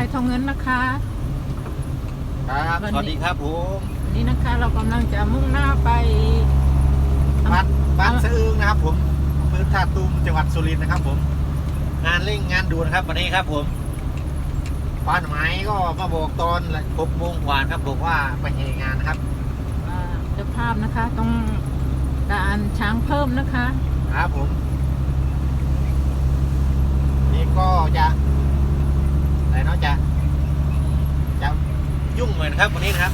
ายทองเงินนะคะครับวันนี้สวัสดีครับผมวันนี้นะคะ เรากำลังจะมุ่งหน้าไปบ้านบ้านสะอึงนะครับ ผมอำเภอท่าตูมจังหวัดสุรินทร์นะครับ ผม งานเร่งงานด่วนครับ วันนี้ครับ ผมป้านหมายก็มาบอกตอนหกโมงกว่าครับบอกว่าไปเหตุงานนะครับอ่าเจ้าภาพนะคะต้องการช้างเพิ่มนะคะ ครับผม นี่ก็จะ อะไรเนาะจะจะยุ่งเหมือนครับวันนี้นะครับ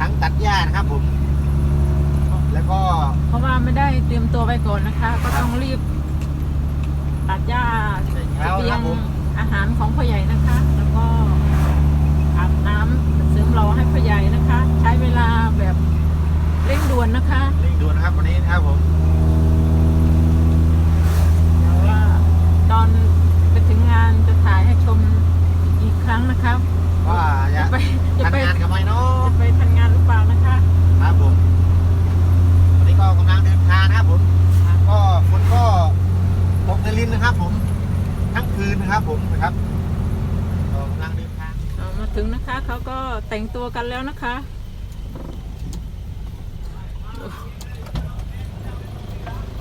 ทั้งตัดหญ้านะครับผม แล้วก็เพราะว่าไม่ได้เตรียมตัวไปก่อนนะคะ ก็ต้องรีบ ตัดหญ้าใส่เสเช้าบีนะยครังบผม อาหารของพ่อใหญ่นะคะ แล้วก็อาบน้ำเสริมรอให้พ่อใหญ่นะคะ ใช้เวลาแบบเร่งด่วนนะคะ เร่งด่วนนะครับวันนี้นะครับผม เดี๋ยวว่าตอนไปถึงงานจะถ่ายให้ชมอีกครั้งนะคะ ว่าจะ จะไปจะไป ทำงานกับไหมเนาะ จะไปทำงานหรือเปล่านะคะ ครับผมวันนี้ก็กำลังเดินทางนะครับผม ก็ฝนก็ตกในลินนะครับ ผม ทั้งคืนนะครับ ผมนะครับก็กำลังเดินทาง เอามา ถึงนะคะ เขาก็แต่งตัวกันแล้วนะคะ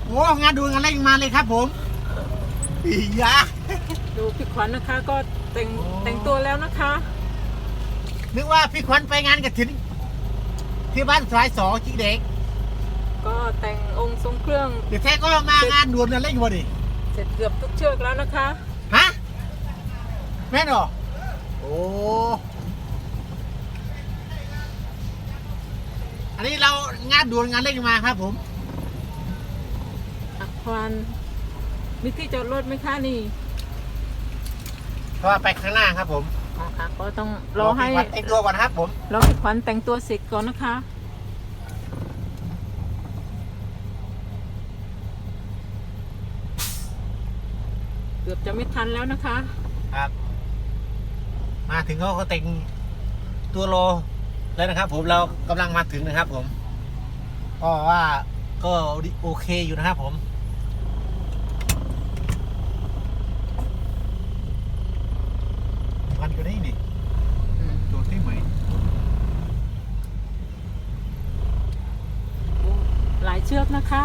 โอ้งานดูงานเร่งมาเลยครับผมอียะดูพี่ขวัญนะคะ ก็แต่งโอ้แต่งตัวแล้วนะคะ นึกว่าพี่ขวัญไปงานกระถินที่บ้านสายสองจิกเด็ก ก็แต่งองค์ทรงเครื่อง เดี๋ยวแท้ก็มางานด่วนงานเร่งมาดิเสร็จเกือบทุกเชือกแล้วนะคะ ฮะแม่นเหรอ โอ้อันนี้เรางานด่วนงานเร่งมาครับผมอักควันมีที่จอดรถไหมคะนี่เพราะว่าไปข้างหน้าครับผมอ๋อค่ะก็ต้องรอให้พี่ขวัญแต่งตัวก่อนนะครับ ผมรอพี่ขวัญแต่งตัวเสร็จก่อนนะคะเกือบจะไม่ทันแล้วนะคะ ครับ มาถึงเขาก็แต่งตัวโลแล้วนะครับ ผมเรากำลังมาถึงนะครับ ผมก็ว่าก็โอเคอยู่นะครับ ผมมันอยู่นี่นี่ตัวที่ไหมหลายเชือกนะคะ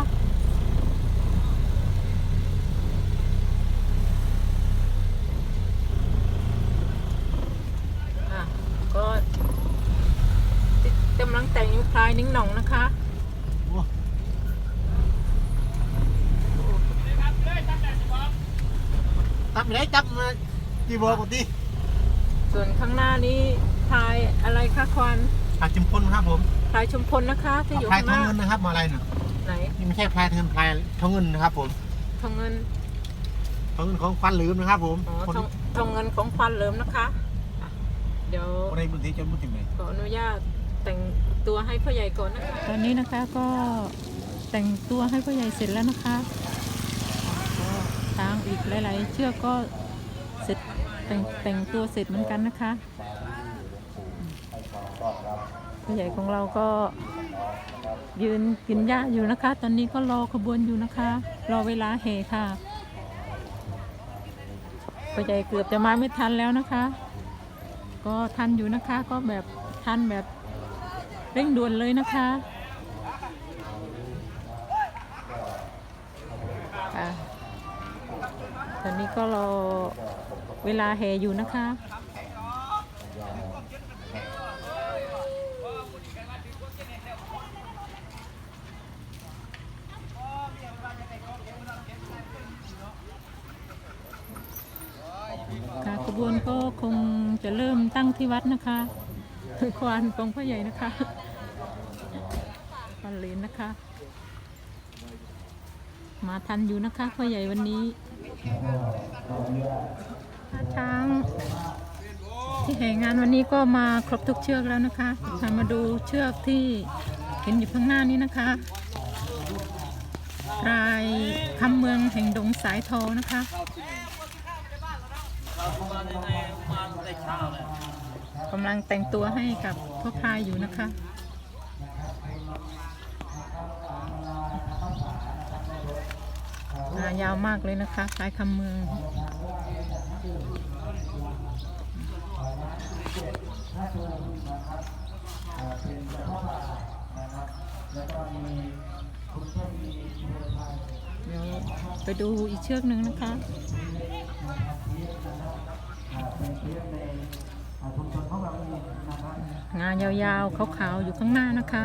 อะ ก็กำลังแต่งอยู่พลายนิ้งหน่องนะคะ โอ้ ตับไปไหนจับมาจีบอปกติส่วนข้างหน้านี้พลายอะไรคะควันปลาจิมพลครับผมพลายชุมพลนะคะ ที่อยู่พายข้างทหองน้าเงินนะครับมาอะไรน่ะไหนนี่ไม่ใช่พายเทินพายทองเงินนะครับผมทองเงินทองเงินของควันลืมนะครับ ผมอ๋อคนทองทองเงินของควันเหลิมนะคะอะเดี๋ยว คนในบุญที่จะมุติไหมขออนุญาตแต่งตัวให้พ่อใหญ่ก่อนนะคะ ตอนนี้นะคะก็แต่งตัวให้พ่อใหญ่เสร็จแล้วนะคะางอีกหลาย ๆ เชือกก็เสร็จแต่งแต่งตัวเสร็จเหมือนกันนะคะพ่อใหญ่ของเราก็ยืนกินหญ้าอยู่นะคะ ตอนนี้ก็รอขบวนอยู่นะคะ รอเวลาเหค่ะพ่อใหญ่เกือบจะมาไม่ทันแล้วนะคะ ก็ทันอยู่นะคะก็แบบทันแบบเร่งด่วนเลยนะคะ ตอนนี้ก็รอเวลาแห่อยู่นะคะค่ะขบวนก็คงจะเริ่มตั้งที่วัดนะคะควานของพ่อใหญ่นะคะควานเหรนนะคะ มาทันอยู่นะคะพ่อใหญ่วันนี้ ช้าง ที่แห่งงานวันนี้ก็มาครบทุกเชือกแล้วนะคะพามาดูเชือกที่เห็นอยู่ข้างหน้านี้นะคะรายคำเมืองแห่งดงสายทอนะคะกำลังแต่งตัวให้กับพ่อพายอยู่นะคะ งา ยาวมากเลยนะคะคล้ายคำเมืองเดี๋ยวไปดูอีกเชือกหนึ่งนะคะงานยาวๆขาวๆอยู่ข้างหน้านะคะ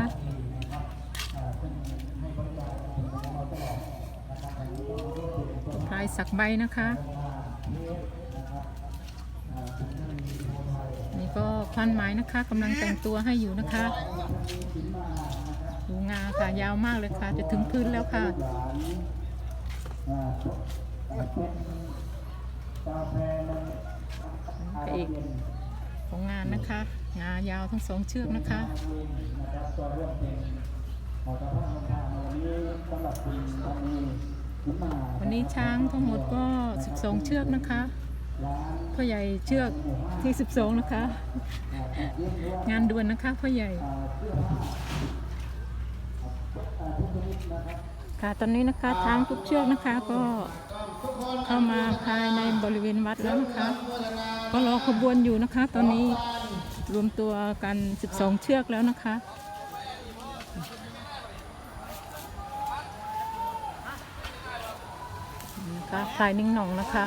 พลายสักใบนะคะ นี่ก็ควันไม้นะคะกำลังแต่งตัวให้อยู่นะคะดูงาค่ะยาวมากเลยค่ะ จะถึงพื้นแล้วค่ะพระเอกของงานนะคะ งายาวทั้งสองเชือกนะคะวันนี้ วันนี้ช้างทั้งหมดก็ 12 เชือกนะคะพ่อใหญ่เชือกที่ 12 นะคะ งานด่วนนะคะพ่อใหญ่ค่ะตอนนี้นะคะช้างทุกเชือกนะคะก็เข้ามาภายในบริเวณวัดแล้วนะคะ ก็รอขบวนอยู่นะคะ ตอนนี้รวมตัวกัน 12 เชือกแล้วนะคะนี่นะคะ พลายนิ่งหนองนะคะ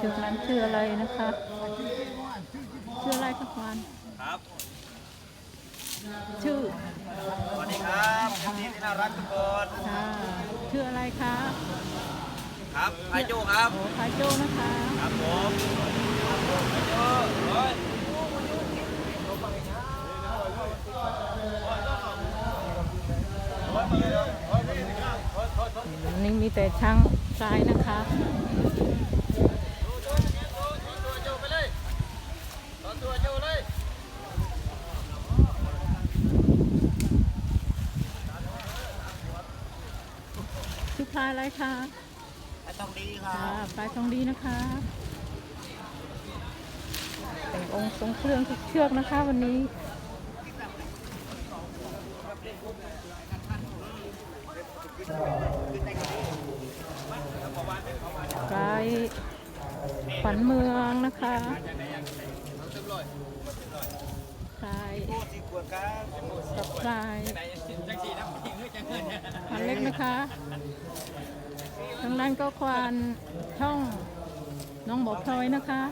ชื่อร้นชื่ออะไรนะคะชื่ออะไรคะควานครับ ชื่อสวัสดีครับนี่ที่น่ารักทุกคนค่ะชื่ออะไรคะครับไอโจครับโอ้พายโจนะคะ ครับผมโอ้โอ้ย อั นนี้มีแต่ช่างทรายนะคะชื่อพลายอะไรคะไอต้องดีครัค่ะบพลายทองดีนะคะ แต่งองค์ทรงเครื่องทุกเชือกนะคะวันนี้ กายขวัญเมืองนะคะลายตับกับกายขวัญเล็กนะคะทางด้านก็ควานช่องน้องบอกพลอยนะคะ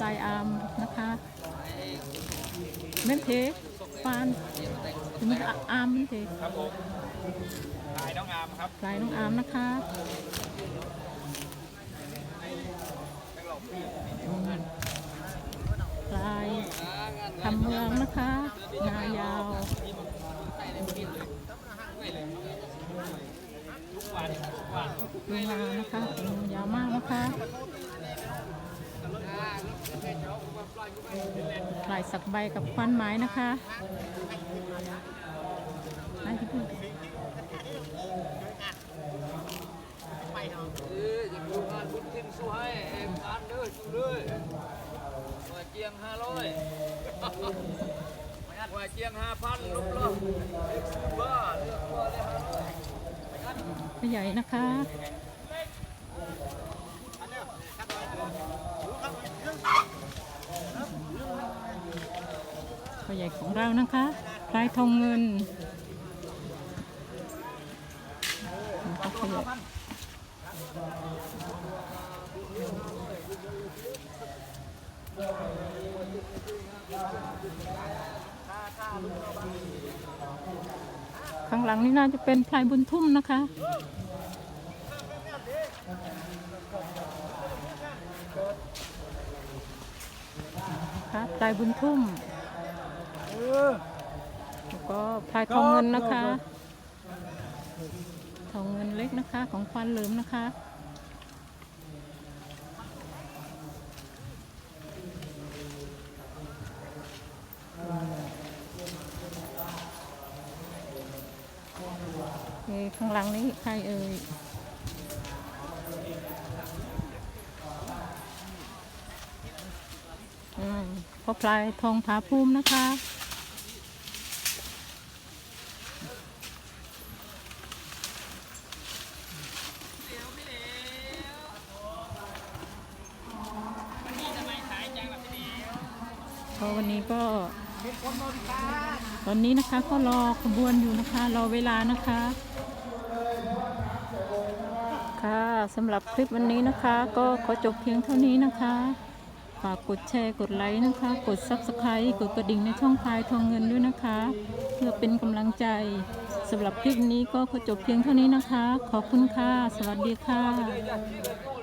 สายอามนะคะเม่นเท ฟานถึงอามเม่นเทครับผมนายน้องอามครับลายน้องอามนะคะลายทำเมืองนะคะงายาวดูงานะคะดูยาวมากนะคะ ลายสักใบกับควันไม้นะคะนั่นที่พูดเออจะดูงานบุญทิ้งสู้ให้เองงานเด้อสู้เลยว่าเจียงห้าร้อยว่าเจียงห้าพันลบลบเอกสู้ว่าเลือกว่าเลยห้าร้อยใหญ่นะคะ พ่อใหญ่ของเรานะคะพลายทองเงินนะคะพ่อใหญ่ข้างหลังนี่น่าจะเป็นพลายบุญทุ่มนะคะค่ะพลายบุญทุ่ม แล้วก็พลายทองเงินนะคะ ทองเงินเล็กนะคะ ของควานเหลิมนะคะข้างหลังนี้ใครเอ่ยอพ่อพลายทองผาภูมินะคะ วันนี้ก็ ตอนนี้นะคะก็รอขบวนอยู่นะคะ รอเวลานะคะ ค่ะสำหรับคลิปวันนี้นะคะ ก็ขอจบเพียงเท่านี้นะคะฝากกดแชร์กดไลค์นะคะ กด Subscribe กดกระดิ่งในช่องพายทองเงินด้วยนะคะ เพื่อเป็นกำลังใจสำหรับคลิปนี้ก็ขอจบเพียงเท่านี้นะคะ ขอบคุณค่ะ สวัสดีค่ะ